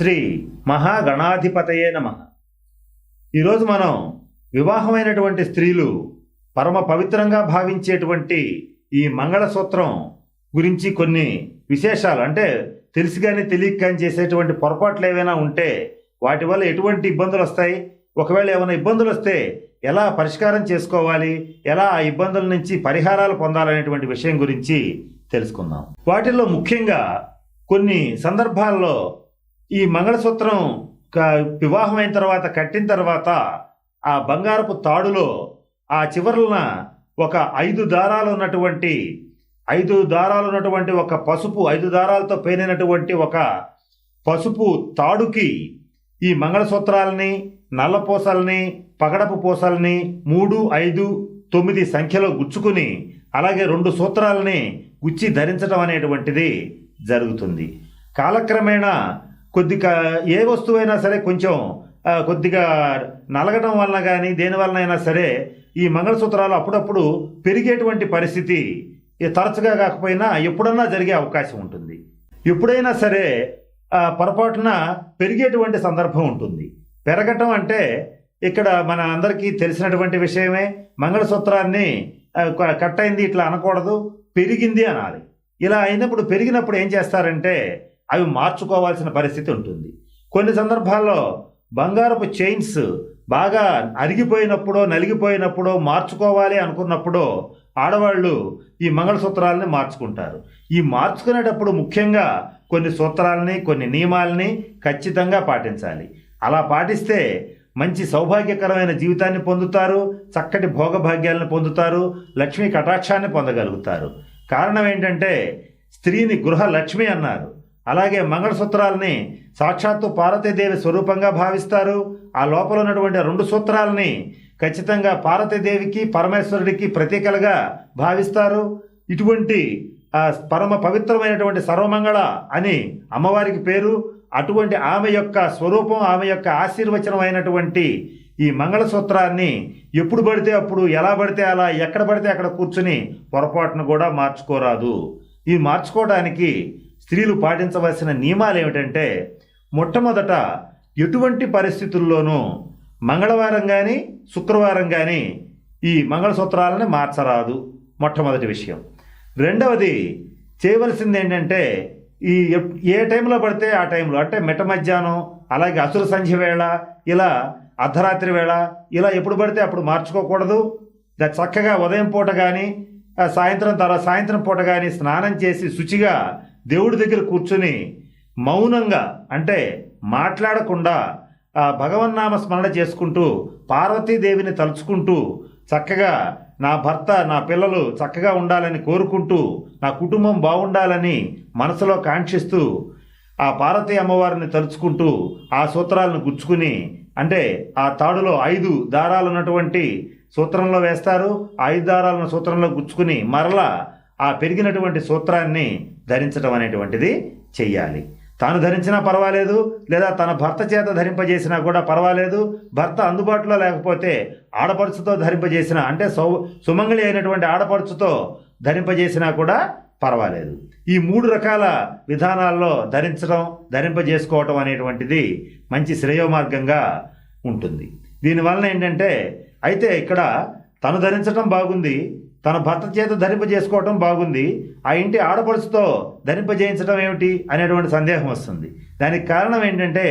శ్రీ మహాగణాధిపతయే నమ. ఈరోజు మనం వివాహమైనటువంటి స్త్రీలు పరమ పవిత్రంగా భావించేటువంటి ఈ మంగళసూత్రం గురించి కొన్ని విశేషాలు అంటే తెలిసి కానీ తెలియక కానీ చేసేటువంటి పొరపాట్లు ఏవైనా ఉంటే వాటి వల్ల ఎటువంటి ఇబ్బందులు వస్తాయి? ఒకవేళ ఏమైనా ఇబ్బందులు వస్తే ఎలా పరిష్కారం చేసుకోవాలి? ఎలా ఆ ఇబ్బందుల నుంచి పరిహారాలు పొందాలనేటువంటి విషయం గురించి తెలుసుకుందాం. వాటిల్లో ముఖ్యంగా కొన్ని సందర్భాల్లో ఈ మంగళసూత్రం క- వివాహం అయిన తర్వాత కట్టిన తర్వాత ఆ బంగారపు తాడులో ఆ చివరన ఒక ఐదు దారాలు ఉన్నటువంటి ఐదు దారాలు ఉన్నటువంటి ఒక పసుపు ఐదు దారాలతో పేనినటువంటి ఒక పసుపు తాడుకి ఈ మంగళసూత్రాలని నల్లపూసల్ని పగడపు పూసల్ని మూడు ఐదు తొమ్మిది సంఖ్యలో గుచ్చుకుని అలాగే రెండు సూత్రాలని గుచ్చి ధరించడం అనేటువంటిది జరుగుతుంది. కాలక్రమేణా కొద్దిగా ఏ వస్తువైనా సరే కొంచెం కొద్దిగా నలగడం వలన కానీ దేని అయినా సరే ఈ మంగళసూత్రాలు అప్పుడప్పుడు పెరిగేటువంటి పరిస్థితి. తరచుగా కాకపోయినా ఎప్పుడన్నా జరిగే అవకాశం ఉంటుంది. ఎప్పుడైనా సరే పొరపాటున పెరిగేటువంటి సందర్భం ఉంటుంది. పెరగటం అంటే ఇక్కడ మన అందరికీ తెలిసినటువంటి విషయమే. మంగళసూత్రాన్ని కట్ అయింది ఇట్లా అనకూడదు. పెరిగింది అనాలి. ఇలా అయినప్పుడు పెరిగినప్పుడు ఏం చేస్తారంటే అవి మార్చుకోవాల్సిన పరిస్థితి ఉంటుంది. కొన్ని సందర్భాల్లో బంగారపు చైన్స్ బాగా అరిగిపోయినప్పుడో నలిగిపోయినప్పుడో మార్చుకోవాలి అనుకున్నప్పుడు ఆడవాళ్ళు ఈ మంగళసూత్రాలని మార్చుకుంటారు. ఈ మార్చుకునేటప్పుడు ముఖ్యంగా కొన్ని సూత్రాలని కొన్ని నియమాలని ఖచ్చితంగా పాటించాలి. అలా పాటిస్తే మంచి సౌభాగ్యకరమైన జీవితాన్ని పొందుతారు చక్కటి భోగభాగ్యాలను పొందుతారు లక్ష్మీ కటాక్షాన్ని పొందగలుగుతారు. కారణం ఏంటంటే స్త్రీని గృహ లక్ష్మి అన్నారు. అలాగే మంగళసూత్రాలని సాక్షాత్తు పార్వతీదేవి స్వరూపంగా భావిస్తారు. ఆ లోపల ఉన్నటువంటి రెండు సూత్రాలని ఖచ్చితంగా పార్వతీదేవికి పరమేశ్వరుడికి ప్రతీకలుగా భావిస్తారు. ఇటువంటి ఆ పరమ పవిత్రమైనటువంటి సర్వమంగళ అని అమ్మవారికి పేరు. అటువంటి ఆమె యొక్క స్వరూపం ఆమె యొక్క ఆశీర్వచనం అయినటువంటి ఈ మంగళసూత్రాన్ని ఎప్పుడు పడితే అప్పుడు ఎలా పడితే అలా ఎక్కడ పడితే అక్కడ కూర్చుని పొరపాటును కూడా మార్చుకోరాదు. ఈ మార్చుకోవడానికి స్త్రీలు పాటించవలసిన నియమాలు ఏమిటంటే మొట్టమొదట ఎటువంటి పరిస్థితుల్లోనూ మంగళవారం కానీ శుక్రవారం కానీ ఈ మంగళసూత్రాలని మార్చరాదు. మొట్టమొదటి విషయం. రెండవది చేయవలసింది ఏంటంటే ఈ ఏ టైంలో పడితే ఆ టైంలో అంటే మిట్ట మధ్యాహ్నం అలాగే అసురు సంధ్య వేళ ఇలా అర్ధరాత్రి వేళ ఇలా ఎప్పుడు పడితే అప్పుడు మార్చుకోకూడదు. చక్కగా ఉదయం పూట కానీ సాయంత్రం తర్వాత సాయంత్రం పూట కానీ స్నానం చేసి శుచిగా దేవుడి దగ్గర కూర్చుని మౌనంగా అంటే మాట్లాడకుండా ఆ భగవన్నామ స్మరణ చేసుకుంటూ పార్వతీదేవిని తలుచుకుంటూ చక్కగా నా భర్త నా పిల్లలు చక్కగా ఉండాలని కోరుకుంటూ నా కుటుంబం బాగుండాలని మనసులో కాంక్షిస్తూ ఆ పార్వతీ అమ్మవారిని తలుచుకుంటూ ఆ సూత్రాలను గుచ్చుకుని అంటే ఆ తాడులో ఐదు దారాలు ఉన్నటువంటి సూత్రంలో వేస్తారు. ఐదు దారాలను సూత్రంలో గుచ్చుకుని మరలా ఆ పెరిగినటువంటి సూత్రాన్ని ధరించడం అనేటువంటిది చెయ్యాలి. తాను ధరించినా పర్వాలేదు లేదా తన భర్త చేత ధరింపజేసినా కూడా పర్వాలేదు. భర్త అందుబాటులో లేకపోతే ఆడపడుచుతో ధరింపజేసిన అంటే సౌ సుమంగళి అయినటువంటి ఆడపడుచుతో ధరింపజేసినా కూడా పర్వాలేదు. ఈ మూడు రకాల విధానాల్లో ధరించడం ధరింపజేసుకోవటం అనేటువంటిది మంచి శ్రేయోమార్గంగా ఉంటుంది. దీనివలన ఏంటంటే అయితే ఇక్కడ తను ధరించటం బాగుంది తన భర్త చేత ధరింపజేసుకోవటం బాగుంది ఆ ఇంటి ఆడపడుచుతో ధరింపజేయించడం ఏమిటి అనేటువంటి సందేహం వస్తుంది. దానికి కారణం ఏంటంటే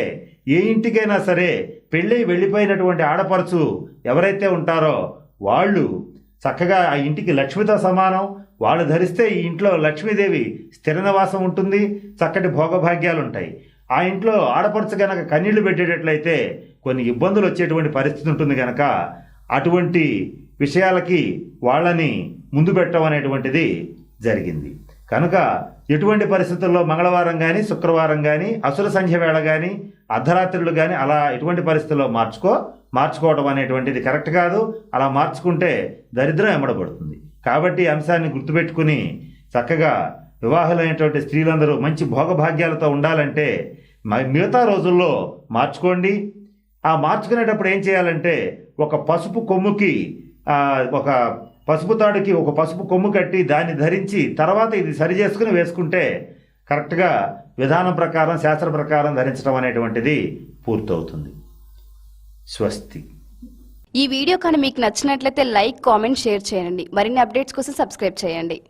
ఏ ఇంటికైనా సరే పెళ్ళి వెళ్ళిపోయినటువంటి ఆడపడుచు ఎవరైతే ఉంటారో వాళ్ళు చక్కగా ఆ ఇంటికి లక్ష్మితో సమానం వాళ్ళు ధరిస్తే ఈ ఇంట్లో లక్ష్మీదేవి స్థిర నివాసం ఉంటుంది చక్కటి భోగభాగ్యాలు ఉంటాయి ఆ ఇంట్లో ఆడపడుచు కనుక కన్నీళ్ళు పెట్టేటట్లయితే కొన్ని ఇబ్బందులు వచ్చేటువంటి పరిస్థితి ఉంటుంది కనుక అటువంటి విషయాలకి వాళ్ళని ముందు పెట్టడం అనేటువంటిది జరిగింది. కనుక ఎటువంటి పరిస్థితుల్లో మంగళవారం కానీ శుక్రవారం కానీ అసుర సంధ్య వేళ కానీ అర్ధరాత్రులు కానీ అలా ఎటువంటి పరిస్థితుల్లో మార్చుకో మార్చుకోవడం అనేటువంటిది కరెక్ట్ కాదు. అలా మార్చుకుంటే దరిద్రం ఎమ్మడబడుతుంది కాబట్టి అంశాన్ని గుర్తుపెట్టుకుని చక్కగా వివాహులైనటువంటి స్త్రీలందరూ మంచి భోగభాగ్యాలతో ఉండాలంటే మ- మిగతా రోజుల్లో మార్చుకోండి. ఆ మార్చుకునేటప్పుడు ఏం చేయాలంటే ఒక పసుపు కొమ్ముకి ఒక పసుపు తాడుకి ఒక పసుపు కొమ్ము కట్టి దాన్ని ధరించి తర్వాత ఇది సరి చేసుకుని వేసుకుంటే కరెక్ట్గా విధానం ప్రకారం శాస్త్ర ప్రకారం ధరించడం అనేటువంటిది పూర్తవుతుంది. స్వస్తి. ఈ వీడియో కానీ మీకు నచ్చినట్లయితే లైక్ కామెంట్ షేర్ చేయండి. మరిన్ని అప్డేట్స్ కోసం సబ్స్క్రైబ్ చేయండి.